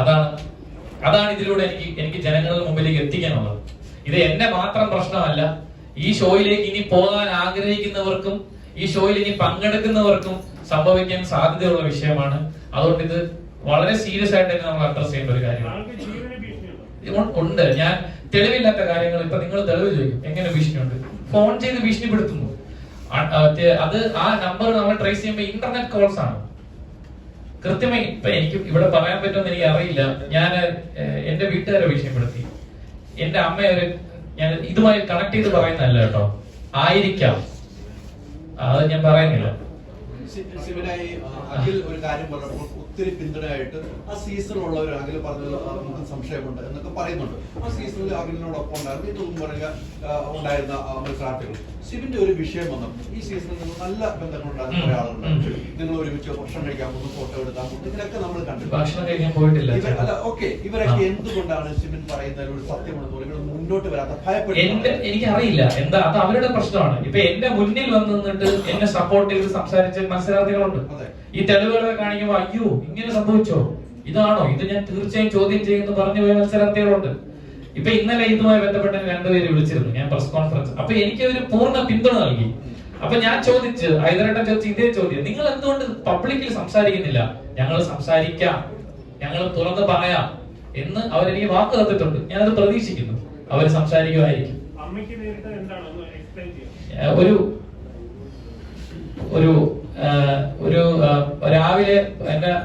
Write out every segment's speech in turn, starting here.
അതാണ് അതാണ് ഇതിലൂടെ എനിക്ക് എനിക്ക് ജനങ്ങളുടെ മുമ്പിലേക്ക് എത്തിക്കാനുള്ളത്. ഇത് എന്നെ മാത്രം പ്രശ്നമല്ല. ഈ ഷോയിലേക്ക് ഇനി പോകാൻ ആഗ്രഹിക്കുന്നവർക്കും ഈ ഷോയിൽ ഇനി പങ്കെടുക്കുന്നവർക്കും സംഭവിക്കാൻ സാധ്യതയുള്ള വിഷയമാണ്. അതുകൊണ്ട് ഇത് വളരെ സീരിയസ് ആയിട്ട് തന്നെ നമ്മൾ അഡ്രസ് ചെയ്യേണ്ട ഒരു കാര്യമാണ്. ഉണ്ട്. ഞാൻ തെളിവില്ലാത്ത കാര്യങ്ങൾ ഇപ്പൊ നിങ്ങൾ തെളിവ് ചോദിക്കും. എങ്ങനെ ഭീഷണിയുണ്ട്? ഫോൺ ചെയ്ത് ഭീഷണിപ്പെടുത്തുന്നു. അത് ആ നമ്പർ നമ്മൾ ട്രേസ് ചെയ്യുമ്പോൾ ഇന്റർനെറ്റ് കോൾസ് ആണ്. കൃത്യമായി ഇപ്പൊ എനിക്ക് ഇവിടെ പറയാൻ പറ്റുമെന്ന് എനിക്ക് അറിയില്ല. ഞാൻ എന്റെ വീട്ടുകാരെ ഭീഷണിപ്പെടുത്തി എന്റെ അമ്മ ഒരു ഞാൻ ഇതുമായി കണക്ട് ചെയ്ത് പറയുന്നതല്ല കേട്ടോ. ആയിരിക്കാം. അത് ഞാൻ പറയുന്നില്ല. ഒരു കാര്യം പറഞ്ഞപ്പോൾ ഒത്തിരി പിന്തുണയായിട്ട് ആ സീസണിലുള്ളവർ അഖിൽ പറഞ്ഞത് നമുക്ക് സംശയമുണ്ട് എന്നൊക്കെ പറയുന്നുണ്ട്. ആ സീസണിൽ അഖിലിനോടൊപ്പം ഉണ്ടായിരുന്നു. ഇതൊന്നും പറയുക ഉണ്ടായിരുന്ന മത്സരാർത്ഥികൾ. ശിവന്റെ ഒരു വിഷയം വന്നു. ഈ സീസണിൽ നിങ്ങൾ നല്ല ബന്ധങ്ങളുണ്ടായിരുന്ന ഉണ്ടായിരുന്ന കുറെ ഉം. നിങ്ങൾ ഒരുമിച്ച് ഭക്ഷണം കഴിക്കാൻ പോകുന്നു ഫോട്ടോ എടുക്കാൻ പോകുന്നു ഇതിനൊക്കെ നമ്മൾ കണ്ടു. അല്ല ഓക്കെ ഇവരൊക്കെ എന്തുകൊണ്ടാണ് ശിവൻ പറയുന്നതിൽ ഒരു സത്യമാണ് തോന്നി നിങ്ങൾ മുന്നോട്ട് വരാത്ത ഭയപ്പെടുന്നു ഭയപ്പെടുന്നത് എനിക്കറിയില്ല. എന്താ അത് അവരുടെ പ്രശ്നമാണ്. ഇപ്പൊ എന്റെ മുന്നിൽ വന്നിട്ട് എന്നെ സപ്പോർട്ട് ചെയ്ത് സംസാരിച്ച മത്സരാർത്ഥികളുണ്ട്. ഈ തെളിവുകളൊക്കെ കാണിക്കുമ്പോ അയ്യോ ഇങ്ങനെ സംഭവിച്ചോ? ഇതാണോ? ഇത് ഞാൻ തീർച്ചയായും ചോദ്യം ചെയ്യുന്നു പറഞ്ഞു പോയ മത്സരാർത്ഥികളുണ്ട്. ഇപ്പൊ ഇന്നലെ ഇതുമായി ബന്ധപ്പെട്ട് രണ്ടുപേര് വിളിച്ചിരുന്നു. ഞാൻ പ്രസ് കോൺഫറൻസ് അപ്പൊ എനിക്ക് ഒരു പൂർണ പിന്തുണ നൽകി. അപ്പൊ ഞാൻ ചോദിച്ച് ഹൈദരേട്ടൻ ചോദിച്ച ഇതേ ചോദ്യം നിങ്ങൾ എന്തുകൊണ്ട് പബ്ലിക്കിൽ സംസാരിക്കുന്നില്ല? ഞങ്ങൾ സംസാരിക്കാം. ഞങ്ങൾ തുറന്ന് പറയാം. എന്ന് അവരെനിക്ക് വാക്ക് തന്നിട്ടുണ്ട്. ഞാനത് പ്രതീക്ഷിക്കുന്നു. അവർ സംസാരിക്കുമായിരിക്കും. ഒരു ഒരു ഒരു രാവിലെ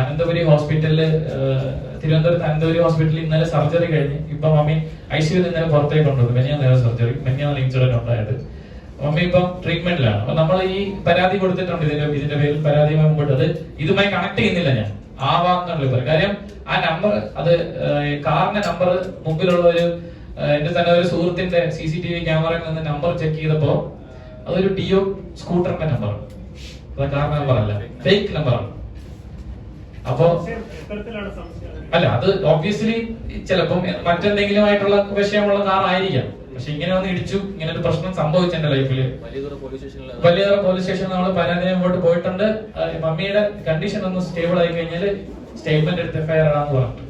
അനന്തപുരി ഹോസ്പിറ്റലിൽ ആഹ് തിരുവനന്തപുരത്ത് അനന്തപുരി ഹോസ്പിറ്റലിൽ ഇന്നലെ സർജറി കഴിഞ്ഞ്. ഇപ്പൊ മമ്മി ഐ സിയിൽ ഇന്നലെ പുറത്തേക്ക് കൊണ്ടുവന്നു. മെനിയാൻ നേരെ സർജറി. മെനിയാൻ ഇൻസിഡന്റ് ഉണ്ടായത്. മമ്മി ഇപ്പം ട്രീറ്റ്മെന്റിലാണ് അപ്പൊ നമ്മൾ ഈ പരാതി കൊടുത്തിട്ടുണ്ട് ഇതിന്റെ ഇതിന്റെ പേരിൽ പരാതി മുമ്പോട്ട്. അത് ഇതുമായി കണക്ട് ചെയ്യുന്നില്ല ഞാൻ. ആവാന്നുള്ള പറയും കാര്യം ആ നമ്പർ അത് കാറിന്റെ നമ്പർ മുമ്പിലുള്ള ഒരു എന്റെ തന്നെ ഒരു സുഹൃത്തിന്റെ സി സി ടി വി ക്യാമറയിൽ നിന്ന് നമ്പർ ചെക്ക് ചെയ്തപ്പോ അതൊരു ഡിയോ സ്കൂട്ടറിന്റെ അത് കാർ നമ്പർ അല്ല. ഫേക്ക് നമ്പറാണ് അപ്പോ അല്ല അത് ഓബിയസ്ലി ചിലപ്പം മറ്റെന്തെങ്കിലും ആയിട്ടുള്ള വിഷയമുള്ള കാർ ആയിരിക്കാം. പക്ഷെ ഇങ്ങനെ വന്ന് ഇടിച്ചു ഇങ്ങനെ ഒരു പ്രശ്നം സംഭവിച്ചു എന്റെ ലൈഫിൽ വലിയതുറ പോലീസ് സ്റ്റേഷനിൽ വലിയ പോലീസ് സ്റ്റേഷൻ നമ്മൾ പരാതി മുമ്പോട്ട് പോയിട്ടുണ്ട്. മമ്മിയുടെ കണ്ടീഷൻ ഒന്ന് സ്റ്റേബിൾ ആയി കഴിഞ്ഞാൽ സ്റ്റേറ്റ്മെന്റ് എടുത്ത് എഫ്ഐആർ ആണെന്ന് പറഞ്ഞു.